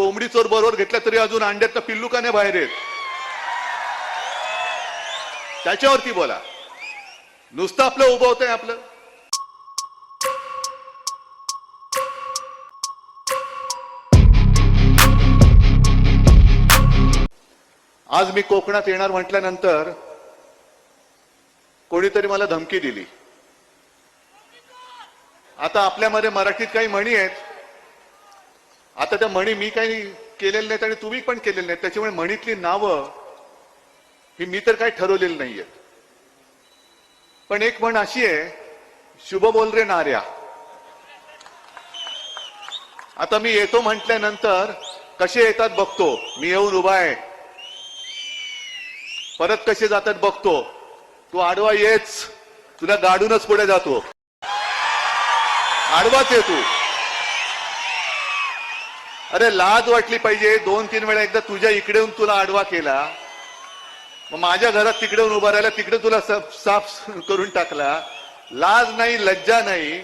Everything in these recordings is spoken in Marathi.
कोंबडी चोर बरोबर घेतल्या तरी अजून अंड्यात पिल्लू का नाही बाहेर येत? त्याच्यावरती बोला. नुसतं आपलं उभं होतंय आपलं. आज मी कोकणात येणार म्हटल्यानंतर कोणीतरी मला धमकी दिली. आता आपल्यामध्ये मराठीत काही म्हणी आहेत. आता त्या म्हणी मी काही केलेल्या नाहीत आणि तुम्ही पण केलेले नाहीत. त्याच्यामुळे म्हणीतली नावं ही मी तर काही ठरवलेली नाहीये. पण एक म्हण अशी आहे शुभ बोल रे नार्या. आता मी येतो म्हटल्यानंतर कसे येतात बघतो. मी येऊन उभा आहे. परत कसे जातात बघतो. तू आडवा येच. तुला गाडूनच पुढे जातो. आडवाच ये तू. अरे लाज वाटली पाहिजे. दोन तीन वेळा एकदा तुझ्या इकडे येऊन तुला आडवा केला. मग माझ्या घरात तिकडे येऊन उभा राहिला तिकडे तुला साफ साफ करून टाकला. लाज नाही लज्जा नाही.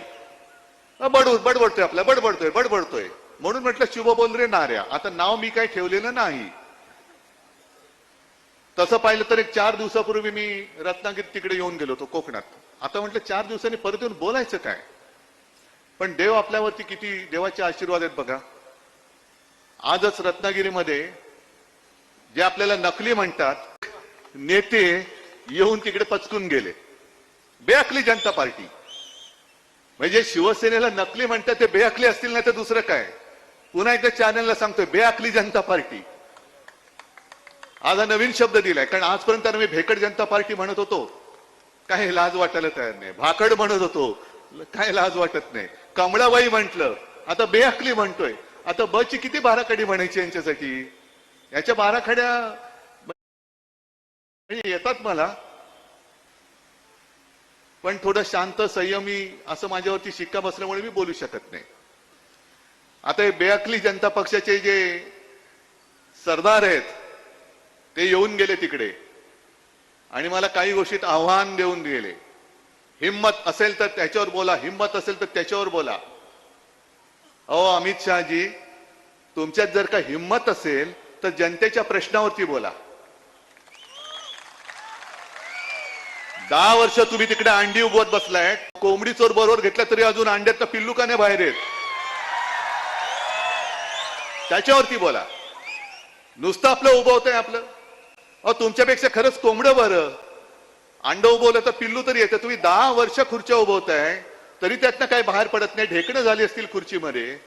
बडू बडबडतोय आपला बडबडतोय बडबडतोय. म्हणून म्हटलं शुभ बोल रे नाऱ्या आता नाव मी काही ठेवलेलं नाही. तसं पाहिलं तर एक चार दिवसापूर्वी मी रत्नागिरी तिकडे येऊन गेलो होतो कोकणात. आता म्हटलं चार दिवसांनी परत येऊन बोलायचं काय? पण देव आपल्यावरती किती देवाचे आशीर्वाद आहेत बघा. आजच रत्नागिरीमध्ये जे आपल्याला नकली म्हणतात नेते येऊन तिकडे पचकून गेले. बेअकली जनता पार्टी. म्हणजे शिवसेनेला नकली म्हणतात ते बेअकली असतील नाही तर दुसरं काय? पुन्हा एकदा चॅनलला सांगतोय बेअकली जनता पार्टी. आज हा नवीन शब्द दिलाय कारण आजपर्यंत मी भेकड जनता पार्टी म्हणत होतो. काही लाज वाटायला तयार नाही. भाकड म्हणत होतो. काय लाज वाटत नाही. कमळाबाई म्हंटल आता बेअकली म्हणतोय. आता बची किती बाराखडी म्हणायची यांच्यासाठी? याच्या बाराखड्या म्हणजे येतात मला. पण थोडं शांत संयमी असं माझ्यावरती शिक्का बसल्यामुळे मी बोलू शकत नाही. आता हे बेअकली जनता पक्षाचे जे सरदार आहेत ते येऊन गेले तिकडे. आणि मला काही गोष्टीत आव्हान देऊन गेले. हिंमत असेल तर त्याच्यावर बोला हिम्मत असेल तर त्याच्यावर बोला. अहो अमित शहाजी तुमच्यात जर का हिम्मत असेल तर जनतेच्या प्रश्नावरती बोला. दहा वर्ष तुम्ही तिकडे अंडी उगवत बसलाय कोंबडी चोर बरोबर घेतल्या तरी अजून अंड्यात पिल्लू का नाही बाहेर येत? त्याच्यावरती बोला. नुसतं आपलं उभं आहे आपलं. अ तुमच्यापेक्षा खरंच कोंबडं बरं. अंड उभवलं तर पिल्लू तरी येतं. तुम्ही दहा वर्ष खुर्च्या उभवताय. तरी त्यातनं काही बाहेर पडत नाही. ढेकणं झाली असतील खुर्चीमध्ये.